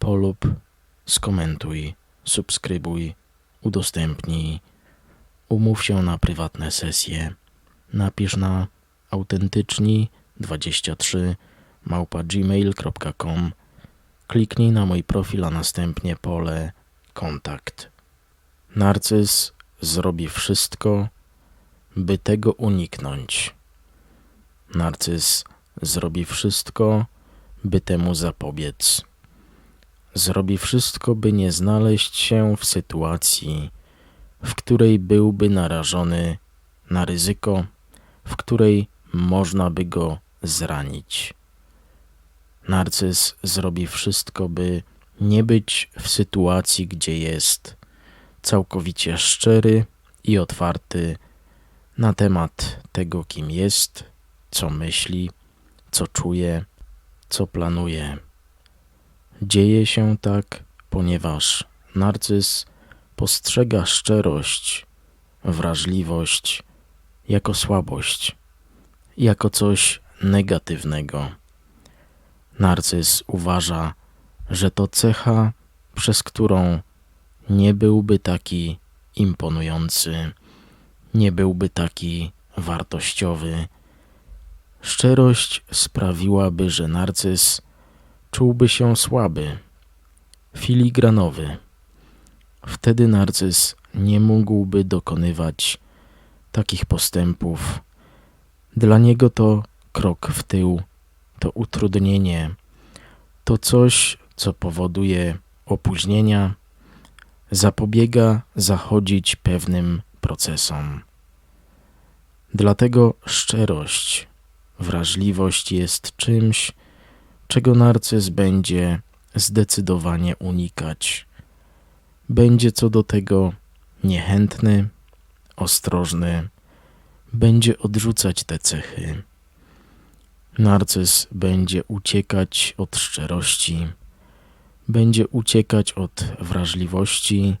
polub, skomentuj, subskrybuj, udostępnij, umów się na prywatne sesje, napisz na autentyczni23 małpa gmail.com kliknij na mój profil, a następnie pole kontakt. Narcyz zrobi wszystko, by tego uniknąć. Narcyz zrobi wszystko, by temu zapobiec zrobi wszystko, by nie znaleźć się w sytuacji, w której byłby narażony na ryzyko, w której można by go zranić. Narcyz zrobi wszystko, by nie być w sytuacji, gdzie jest całkowicie szczery i otwarty na temat tego, kim jest, co myśli, co czuje, co planuje. Dzieje się tak, ponieważ narcyz postrzega szczerość, wrażliwość jako słabość, jako coś negatywnego. Narcyz uważa, że to cecha, przez którą nie byłby taki imponujący, nie byłby taki wartościowy. Szczerość sprawiłaby, że narcyz czułby się słaby, filigranowy. Wtedy narcyz nie mógłby dokonywać takich postępów. Dla niego to krok w tył, to utrudnienie, to coś, co powoduje opóźnienia, zapobiega zachodzić pewnym procesom. Dlatego szczerość, wrażliwość jest czymś, czego narcyz będzie zdecydowanie unikać. Będzie co do tego niechętny, ostrożny, będzie odrzucać te cechy. Narcyz będzie uciekać od szczerości, będzie uciekać od wrażliwości,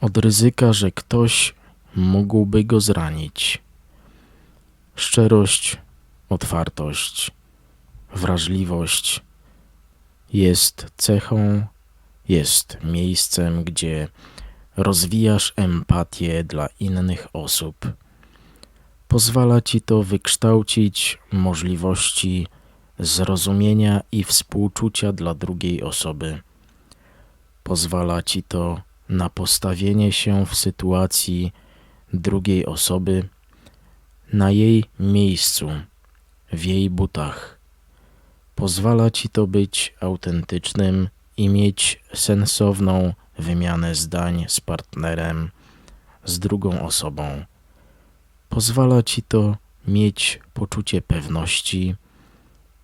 od ryzyka, że ktoś mógłby go zranić. Szczerość, otwartość, wrażliwość jest cechą, jest miejscem, gdzie rozwijasz empatię dla innych osób. Pozwala ci to wykształcić możliwości zrozumienia i współczucia dla drugiej osoby. Pozwala ci to na postawienie się w sytuacji drugiej osoby, na jej miejscu, w jej butach Pozwala ci to być autentycznym i mieć sensowną wymianę zdań z partnerem, z drugą osobą. Pozwala ci to mieć poczucie pewności,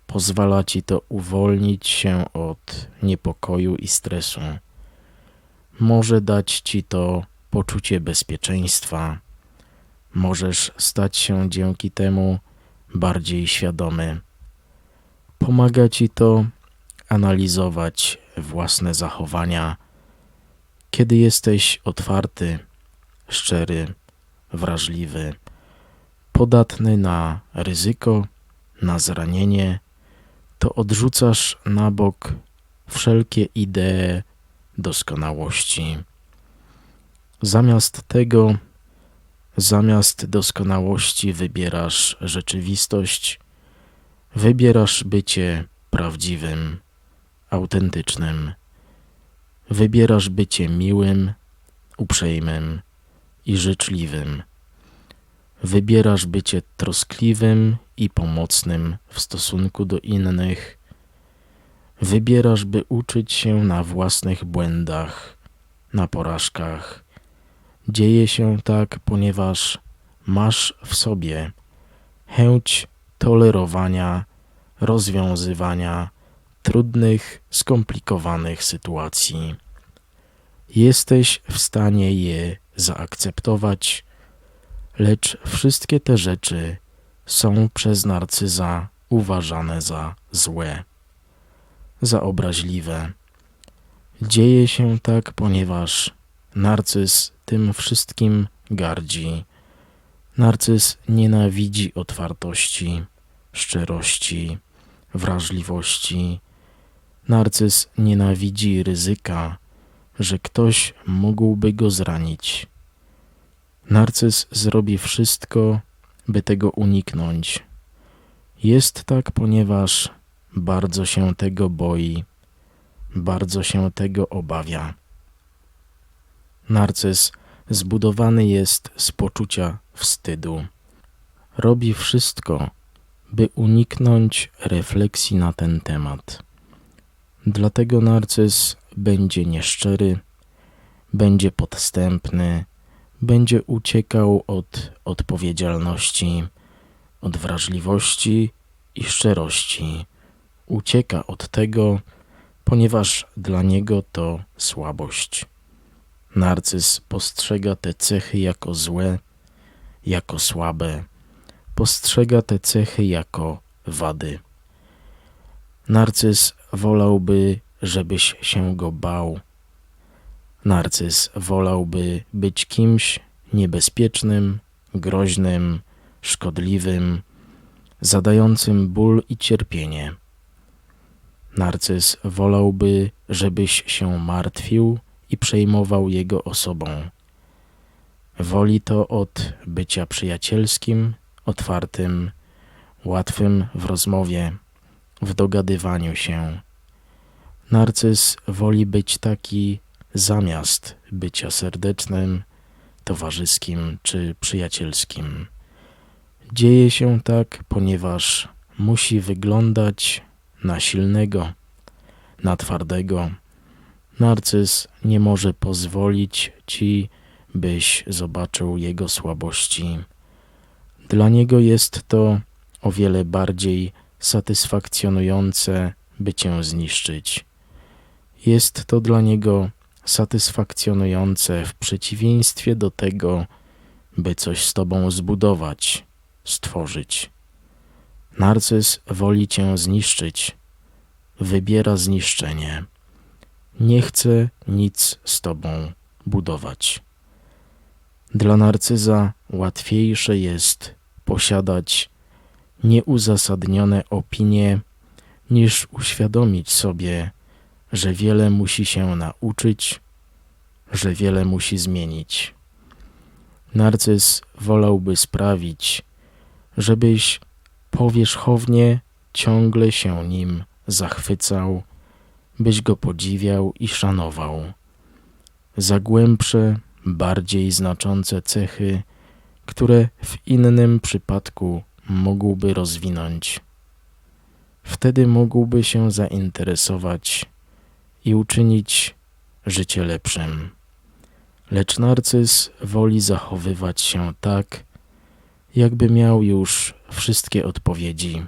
pozwala ci to uwolnić się od niepokoju i stresu. Może dać ci to poczucie bezpieczeństwa. Możesz stać się dzięki temu bardziej świadomy. Pomaga ci to analizować własne zachowania, kiedy jesteś otwarty, szczery, wrażliwy, podatny na ryzyko, na zranienie, to odrzucasz na bok wszelkie idee doskonałości. Zamiast tego, zamiast doskonałości, wybierasz rzeczywistość, Wybierasz bycie prawdziwym, autentycznym. Wybierasz bycie miłym, uprzejmym i życzliwym. Wybierasz bycie troskliwym i pomocnym w stosunku do innych. Wybierasz, by uczyć się na własnych błędach, na porażkach. Dzieje się tak, ponieważ masz w sobie chęć tolerowania, rozwiązywania trudnych, skomplikowanych sytuacji. Jesteś w stanie je zaakceptować, lecz wszystkie te rzeczy są przez narcyza uważane za złe, za obraźliwe. Dzieje się tak, ponieważ narcyz tym wszystkim gardzi. Narcyz nienawidzi otwartości, szczerości, wrażliwości. Narcyz nienawidzi ryzyka, że ktoś mógłby go zranić. Narcyz zrobi wszystko, by tego uniknąć. Jest tak, ponieważ bardzo się tego boi, bardzo się tego obawia. Narcyz zbudowany jest z poczucia wstydu. Robi wszystko, by uniknąć refleksji na ten temat. Dlatego narcyz będzie nieszczery, będzie podstępny, będzie uciekał od odpowiedzialności, od wrażliwości i szczerości. Ucieka od tego, ponieważ dla niego to słabość. Narcyz postrzega te cechy jako złe, jako słabe, postrzega te cechy jako wady. Narcyz wolałby, żebyś się go bał. Narcyz wolałby być kimś niebezpiecznym, groźnym, szkodliwym, zadającym ból i cierpienie. Narcyz wolałby, żebyś się martwił i przejmował jego osobą. Woli to od bycia przyjacielskim, otwartym, łatwym w rozmowie, w dogadywaniu się. Narcyz woli być taki zamiast bycia serdecznym, towarzyskim czy przyjacielskim. Dzieje się tak, ponieważ musi wyglądać na silnego, na twardego. Narcyz nie może pozwolić ci, byś zobaczył jego słabości. Dla niego jest to o wiele bardziej satysfakcjonujące, by cię zniszczyć. Jest to dla niego satysfakcjonujące w przeciwieństwie do tego, by coś z tobą zbudować, stworzyć. Narcyz woli cię zniszczyć, wybiera zniszczenie. Nie chce nic z tobą budować. Dla narcyza łatwiejsze jest posiadać nieuzasadnione opinie, niż uświadomić sobie, że wiele musi się nauczyć, że wiele musi zmienić. Narcyz wolałby sprawić, żebyś powierzchownie ciągle się nim zachwycał, byś go podziwiał i szanował. Za głębsze, bardziej znaczące cechy, które w innym przypadku mógłby rozwinąć. Wtedy mógłby się zainteresować i uczynić życie lepszym. Lecz narcyz woli zachowywać się tak, jakby miał już wszystkie odpowiedzi.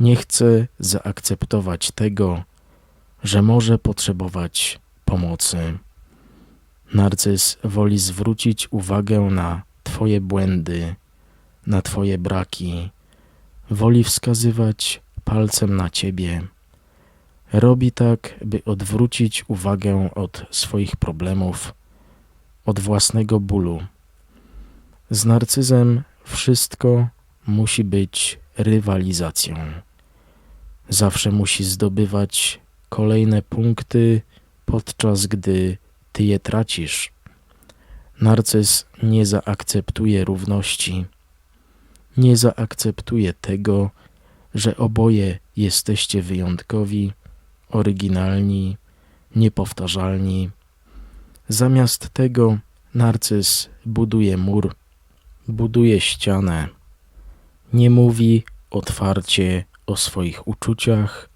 Nie chce zaakceptować tego, że może potrzebować pomocy. Narcyz woli zwrócić uwagę na Twoje błędy, na Twoje braki, woli wskazywać palcem na Ciebie. Robi tak, by odwrócić uwagę od swoich problemów, od własnego bólu. Z narcyzem wszystko musi być rywalizacją. Zawsze musi zdobywać kolejne punkty, podczas gdy ty je tracisz. Narcyz nie zaakceptuje równości, nie zaakceptuje tego, że oboje jesteście wyjątkowi, oryginalni, niepowtarzalni. Zamiast tego narcyz buduje mur, buduje ścianę. Nie mówi otwarcie o swoich uczuciach,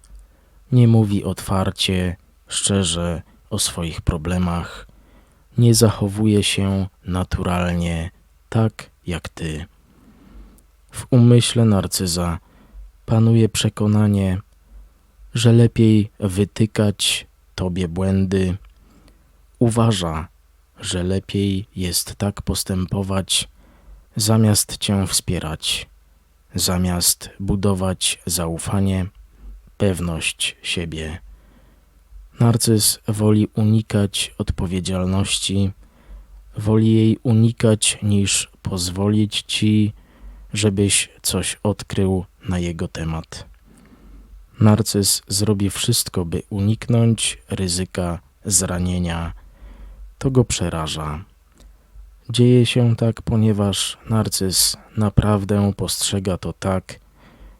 nie mówi otwarcie, szczerze o swoich problemach, nie zachowuje się naturalnie tak jak ty. W umyśle narcyza panuje przekonanie, że lepiej wytykać tobie błędy. Uważa, że lepiej jest tak postępować, zamiast cię wspierać, zamiast budować zaufanie, pewność siebie. Narcyz woli unikać odpowiedzialności, woli jej unikać niż pozwolić ci, żebyś coś odkrył na jego temat. Narcyz zrobi wszystko, by uniknąć ryzyka zranienia. To go przeraża. Dzieje się tak, ponieważ narcyz naprawdę postrzega to tak,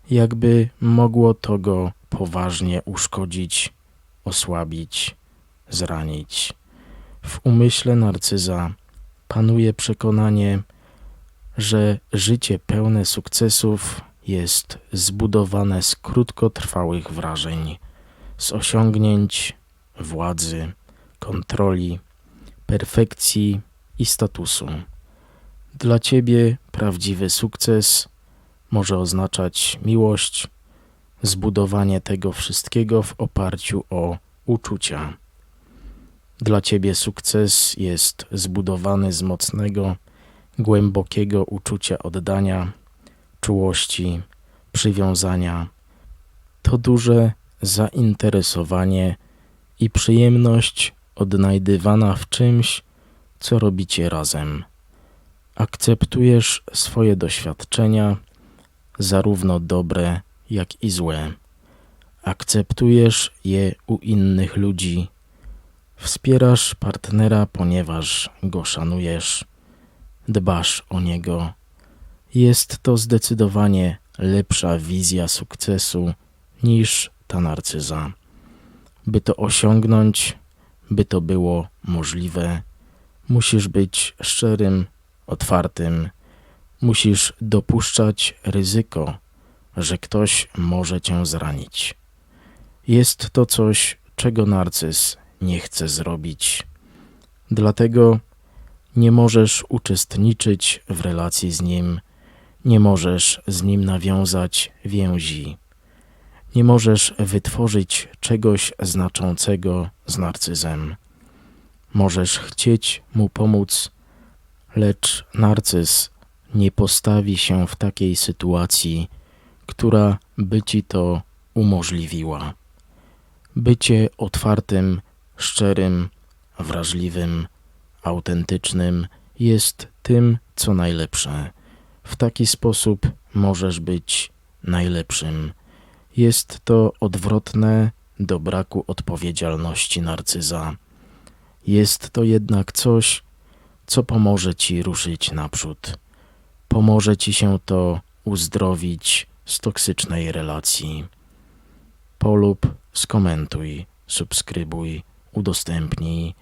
jakby mogło to go poważnie uszkodzić, osłabić, zranić. W umyśle narcyza panuje przekonanie, że życie pełne sukcesów jest zbudowane z krótkotrwałych wrażeń, z osiągnięć, władzy, kontroli, perfekcji i statusu. Dla ciebie prawdziwy sukces może oznaczać miłość, zbudowanie tego wszystkiego w oparciu o uczucia. Dla ciebie sukces jest zbudowany z mocnego, głębokiego uczucia oddania, czułości, przywiązania. To duże zainteresowanie i przyjemność odnajdywana w czymś, co robicie razem. Akceptujesz swoje doświadczenia, zarówno dobre, jak i złe. Akceptujesz je u innych ludzi. Wspierasz partnera, ponieważ go szanujesz, dbasz o niego. Jest to zdecydowanie lepsza wizja sukcesu niż ta narcyza. By to osiągnąć, by to było możliwe, musisz być szczerym, otwartym, musisz dopuszczać ryzyko, że ktoś może cię zranić. Jest to coś, czego narcyz nie chce zrobić. Dlatego nie możesz uczestniczyć w relacji z nim, nie możesz z nim nawiązać więzi. Nie możesz wytworzyć czegoś znaczącego z narcyzem. Możesz chcieć mu pomóc, lecz narcyz nie postawi się w takiej sytuacji, która by ci to umożliwiła. Bycie otwartym, szczerym, wrażliwym, autentycznym jest tym, co najlepsze. W taki sposób możesz być najlepszym. Jest to odwrotne do braku odpowiedzialności narcyza. Jest to jednak coś, co pomoże ci ruszyć naprzód. Pomoże ci się to uzdrowić z toksycznej relacji. Polub, skomentuj, subskrybuj, udostępnij.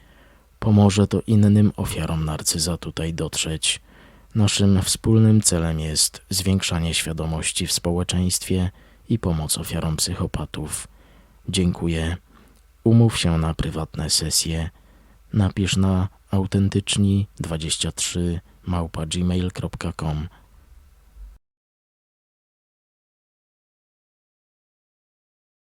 Pomoże to innym ofiarom narcyza tutaj dotrzeć. Naszym wspólnym celem jest zwiększanie świadomości w społeczeństwie i pomoc ofiarom psychopatów. Dziękuję. Umów się na prywatne sesje. Napisz na autentyczni23 małpa gmail.com